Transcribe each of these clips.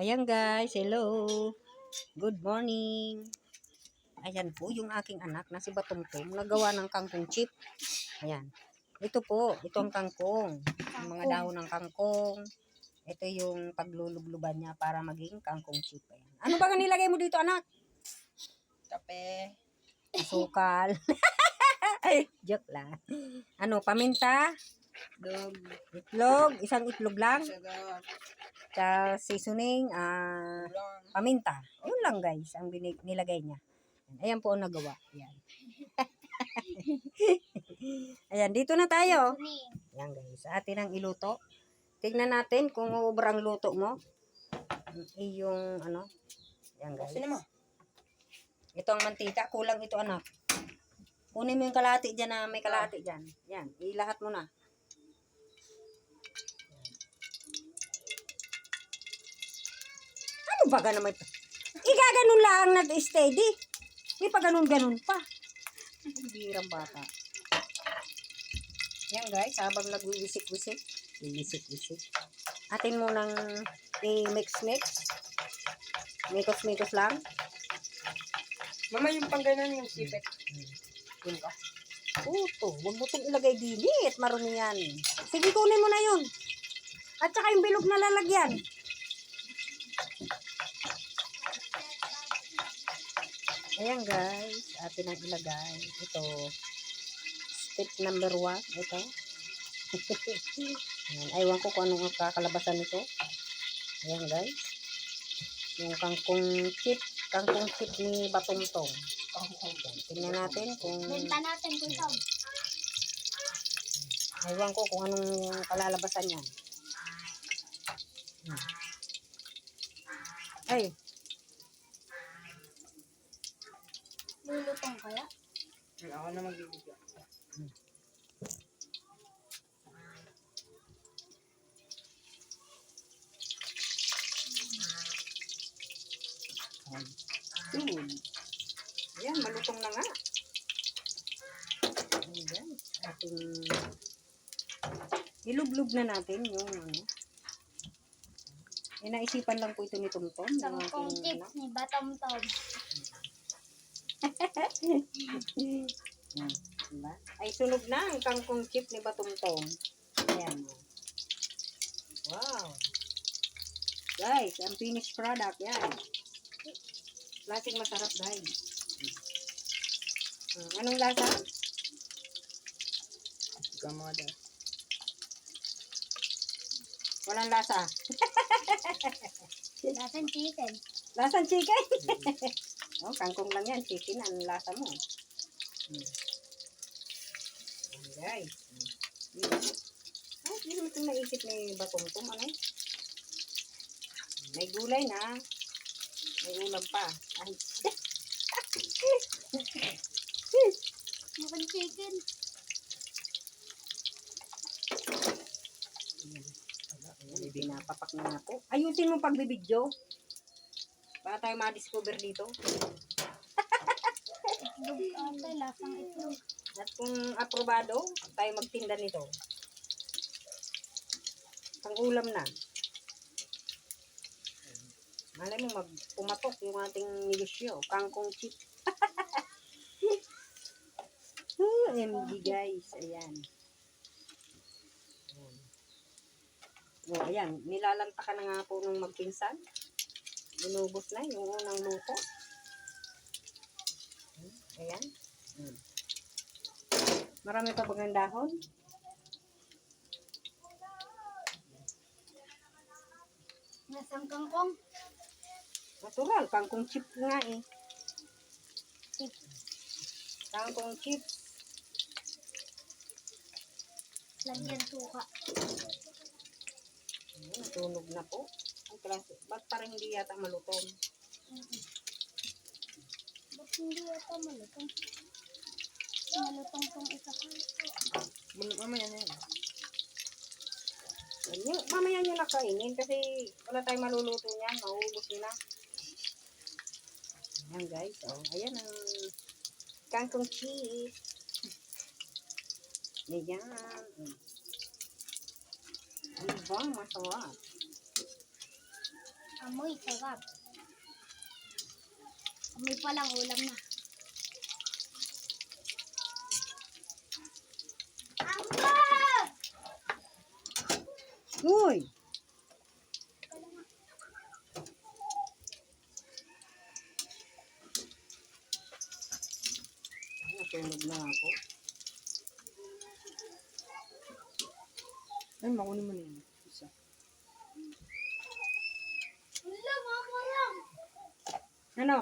Ayan guys, hello. Good morning. Ayan po yung aking anak na si Batumtum, nagawa ng kangkong chip. Ayan. Ito po, ito ang kangkong. Yung mga dahon ng kangkong. Ito yung paglulubluban niya para maging kangkong chip. Ayan. Ano ba nilagay mo dito anak? Kape. Asukal. Joke lang. Ano, paminta, Dog. itlog, isang itlog lang, Sugar. Sa seasoning, ah, paminta. Yun lang guys, ang binig, nilagay niya. Ayan po ang nagawa. Ayan. Ayan, dito na tayo. Ayan guys, atin ang iluto. Tignan natin kung ubrang luto mo. Iyong ano. Ayan guys. Sino mo? Ito ang mantika. Kulang ito anak. Kunin mo yung kalahati dyan na may kalahati dyan. Yan. Ilahat mo na. Ba ganun may... Igaganon lang nag-steady. May pa ganun-ganun pa. Birang bata. Yan guys, habang nagwiwisik-wisik. Wiwisik-wisik. Atin mo nang i-mix-mix. Mikos-mikos lang. Mama, yung pang ganun yung sipit. Yun ka. Puto, huwag mo itong ilagay dilit. Marumi yan. Sige, kunin mo na yun. At saka yung bilog na lalagyan. Ayan guys, atin ang ilagay. Ito, step number one. Ito. Ayan, aywan ko kung anong kakalabasan nito. Ayan guys. Yung kangkong chip, kangkong chip ni Batongtong. Ayan, tingnan natin kung Benta natin kung saan. Ewan ko kung anong kalalabasan niyan. Hmm. Ay, Lulutong kaya? Ako na magbibigyan. yun. Ayan, malutong na nga. Ayan, ating ilublob na natin yung ano. Eh, naisipan lang po ito ni Tumtom. yung Tangkong tips ni Batom Tom. Yan, diba? Ay, sunog na ang kangkong chip ni Batumtong. Ayan. oh. Wow. Guys, ang finished product, yan. Lasing masarap, guys. Hmm, anong lasa? Dad. Walang lasa. Lasan chicken. Lasang chicken. oh, kangkong lang yan. Chicken, ang lasa mo. Hmm. Yan, guys. Hmm. Ay, hindi naman itong naisip ni Batumtum. Ano? May gulay na. May ulam pa. Ay, Mukhang chicken. Ayan, pinapapak na po. Ayusin mo pagbibidyo. Baka tayo ma-discover dito. Itlog lasang itlog. At kung aprobado, tayo magtinda nito. Pang ulam na. Malay mo, magpumatok yung ating negosyo. Kangkong chip. OMG guys. Ayan. Ayan. Oh, ayan. Nilalanta ka na nga po nung magpinsan. Inubos na yung unang luto. Ayan. Hmm. Marami pa bagang dahon. Lasang kangkong. Natural, kangkong chip nga eh. Chip. Kangkong chip. Lagyan suka. Ayun, Natunog na po. Ang klase. Ba't parang hindi yata malutong? Ba't hindi ito malutong? Malutong tong isa ko. Mama, mamaya na yan. Ayun, mamaya nyo nakainin kasi wala tayong maluluto niyan. Mauubos na. Ayan guys. Oh, ayan ang kangkong cheese. Ayan. Ang bang masarap. Amoy, sarap. Amoy pa lang, ulam na. Uy! Natulog na ako. Ay, makunin mo na yun. Isa. Wala, mga karang. Ano?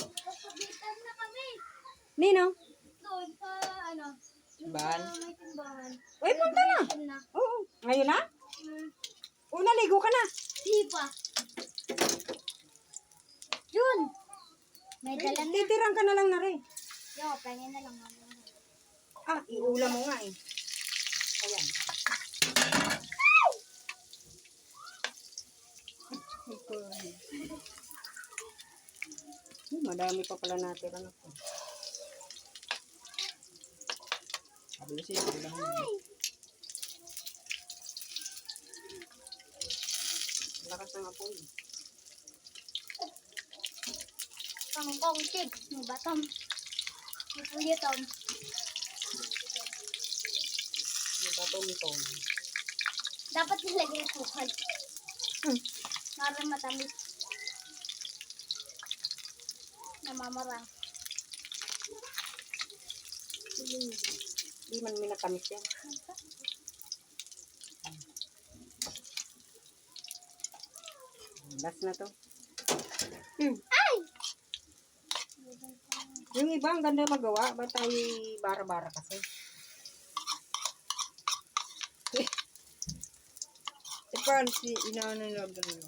Nino? Doon sa, ano, Timbahan? may timbahan. Uy, punta na! Oo. Ngayon na? Hmm, O, naligo ka na. Di pa. Yun! May dala na. Titirang ka na lang na rin. Yo, pengen na lang. Ah, iulam mo nga eh. Ayan. Hmm, madami pa pala natin ano ko. Sabi kasi, ito lang yun. Lakas ng apoy. Kangkong chip. May batom. May pulitom. Yung batong-tong. Dapat nilagay sukal. Hmm. Para matamis. Namamarang. Hindi man minatamis yan. Last na to. Hmm. Ay! Yung iba, ang ganda magawa. Ba't tayo bara-bara kasi? Eh, paano si inaano na lang ganun?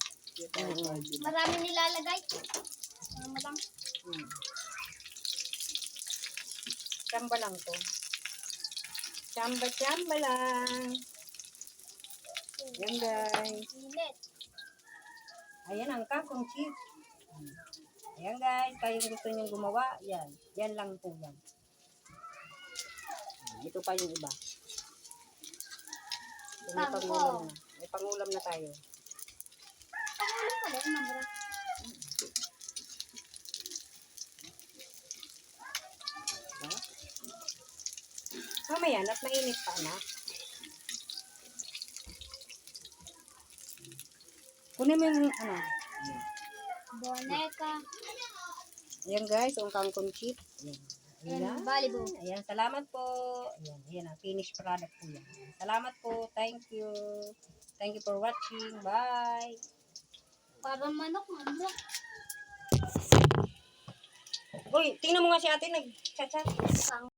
Oo. Marami nilalagay. Ano lang. Hmm. Chamba lang to. Chamba-chamba lang. Yan guys. Ayan ang kakong chip. Ayan guys, kayong gusto nyo gumawa, yan. Yan lang po yan. Ito pa yung iba. So, may pangulam na. May pangulam na tayo. Pangulo pala yung Mamaya, at mainit pa na. Kunin mo yung ano. Boneka. Ayan guys, yung kangkong chip. Ayan. Ayan volleyball. Ayan, salamat po. Ayan, ayan ang finished product po yan. Salamat po. Thank you. Thank you for watching. Bye. Para manok, mamra. Uy, tingnan mo nga si ate nag-chat-chat.